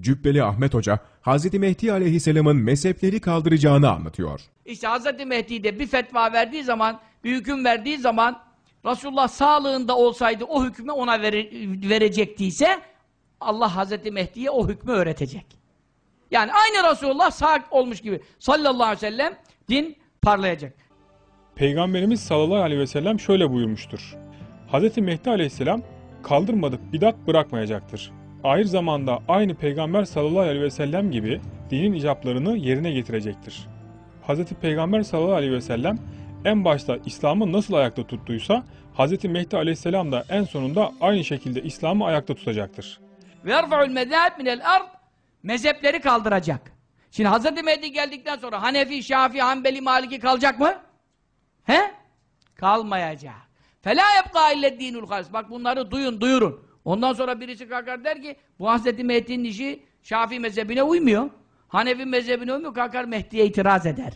Cübbeli Ahmet Hoca, Hz. Mehdi aleyhisselamın mezhepleri kaldıracağını anlatıyor. İşte Hz. Mehdi de bir fetva verdiği zaman, bir hüküm verdiği zaman Resulullah sağlığında olsaydı o hükmü ona vere, verecektiyse Allah Hz. Mehdi'ye o hükmü öğretecek. Yani aynı Resulullah sağ olmuş gibi sallallahu aleyhi ve sellem din parlayacak. Peygamberimiz sallallahu aleyhi ve sellem şöyle buyurmuştur. Hz. Mehdi aleyhisselam kaldırmadık bidat bırakmayacaktır. Ahir zamanda aynı Peygamber sallallahu aleyhi ve sellem gibi dinin icaplarını yerine getirecektir. Hz. Peygamber sallallahu aleyhi ve sellem en başta İslam'ı nasıl ayakta tuttuysa Hz. Mehdi aleyhisselam da en sonunda aynı şekilde İslam'ı ayakta tutacaktır. Ve yerfa'ul medâb minel ard mezhepleri kaldıracak. Şimdi Hz. Mehdi geldikten sonra Hanefi, Şafii, Hanbeli, Maliki kalacak mı? He? Kalmayacak. Fela yebqa ille dinul halis. Bak bunları duyun, duyurun. Ondan sonra birisi kalkar der ki bu Hz. Mehdi'nin işi Şafii mezhebine uymuyor. Hanefi mezhebine uymuyor. Kalkar Mehdi'ye itiraz eder.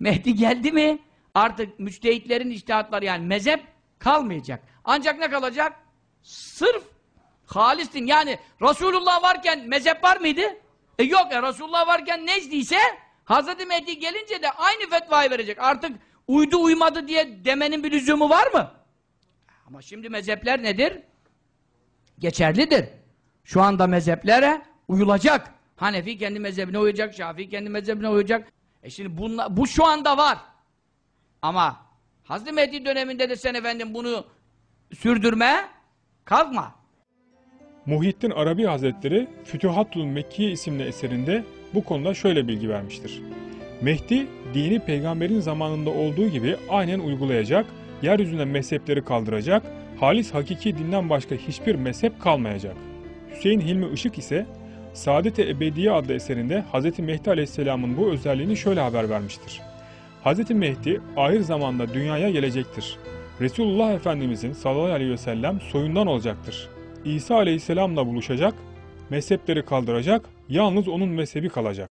Mehdi geldi mi artık müçtehitlerin iştihatları yani mezhep kalmayacak. Ancak ne kalacak? Sırf halistin yani Resulullah varken mezhep var mıydı? E yok e Resulullah varken necdiyse Hz. Mehdi gelince de aynı fetvayı verecek. Artık uydu uymadı diye demenin bir lüzumu var mı? Ama şimdi mezhepler nedir? Geçerlidir. Şu anda mezheplere uyulacak. Hanefi kendi mezhebine uyacak, Şafii kendi mezhebine uyacak. E şimdi bunla, bu şu anda var. Ama Hazreti Mehdi döneminde de sen efendim bunu sürdürmeye kalkma. Muhittin Arabi Hazretleri Fütühatul Mekkiye isimli eserinde bu konuda şöyle bilgi vermiştir. Mehdi dini peygamberin zamanında olduğu gibi aynen uygulayacak, yeryüzünde mezhepleri kaldıracak, halis hakiki dinden başka hiçbir mezhep kalmayacak. Hüseyin Hilmi Işık ise Saadet-i Ebediye adlı eserinde Hz. Mehdi Aleyhisselam'ın bu özelliğini şöyle haber vermiştir. Hz. Mehdi ahir zamanda dünyaya gelecektir. Resulullah Efendimizin sallallahu aleyhi ve sellem soyundan olacaktır. İsa aleyhisselamla buluşacak, mezhepleri kaldıracak, yalnız onun mezhebi kalacak.